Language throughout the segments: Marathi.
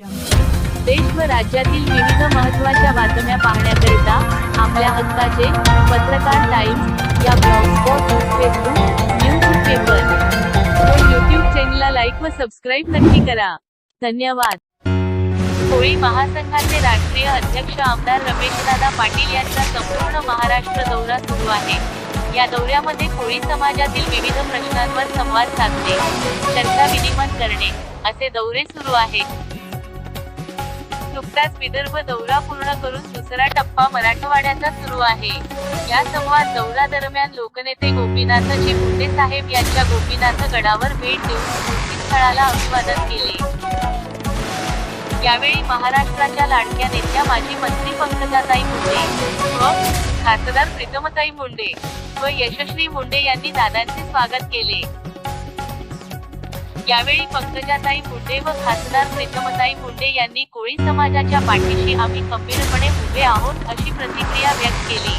देश व राज्यातील विविध महत्त्वाच्या बातम्या पाहण्याकरिता आपल्या हक्काचे पत्रकार टाइम्स या ब्लॉगस्पॉट फेसबुक न्यूज पेपर. व यूट्यूब चॅनलला लाईक व सबस्क्राईब नक्की करा. धन्यवाद. कोळी महासंघाचे राष्ट्रीय अध्यक्ष आमदार रमेशदादा पाटील यांचा संपूर्ण महाराष्ट्र दौरा सुरू आहे. या दौऱ्यामध्ये कोळी समाजातील विविध प्रश्नांवर संवाद साधणे चर्चा विनिमय करणे असे दौरे सुरू आहेत. नुकताच विदर्भ दौरा पूर्ण करून दुसरा टप्पा मराठवाड्याचा सुरू आहे. या संवाद दौरा दरम्यान लोकनेते गोपीनाथजी मुंडे साहेब यांच्या गोपीनाथ गडावर भेट देऊन स्मृतीस्थळाला अभिवादन केले. यावेळी महाराष्ट्राच्या लाडक्या नेत्या माजी मंत्री पंकजाताई मुंडे व खासदार प्रीतमताई मुंडे व यशस्वी मुंडे यांनी दादांचे स्वागत केले. यावेळी पंकजाताई मुंडे व खासदार प्रीतमताई मुंडे यांनी कोळी समाजाच्या पाठीशी आम्ही खंबीरपणे उभे आहोत अशी प्रतिक्रिया व्यक्त केली.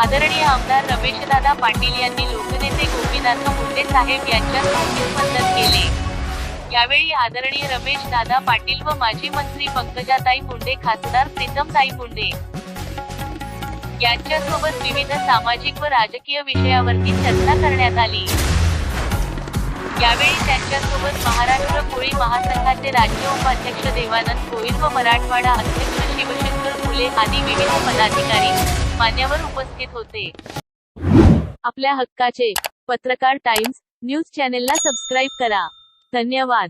आदरणीय आमदार रमेशदादा पाटील यांनी लोकनेते गोपीनाथ मुंडे साहेब यांच्या स्मृतीस केले. यावेळी आदरणीय रमेश दादा पाटील व माजी मंत्री पंकजाताई मुंडे खासदार प्रीतमताई मुंडे यांच्यासोबत विविध सामाजिक व राजकीय विषयावरती चर्चा करण्यात आली. यावेळी त्यांच्यासोबत महाराष्ट्र कोळी महासंघाचे राज्य उपाध्यक्ष देवानंद कोळी व मराठवाडा अध्यक्ष शिवशंकर फुले आदी विविध पदाधिकारी मान्यवर उपस्थित होते. आपल्या हक्काचे पत्रकार टाइम्स न्यूज चॅनेलला सबस्क्राईब करा. धन्यवाद.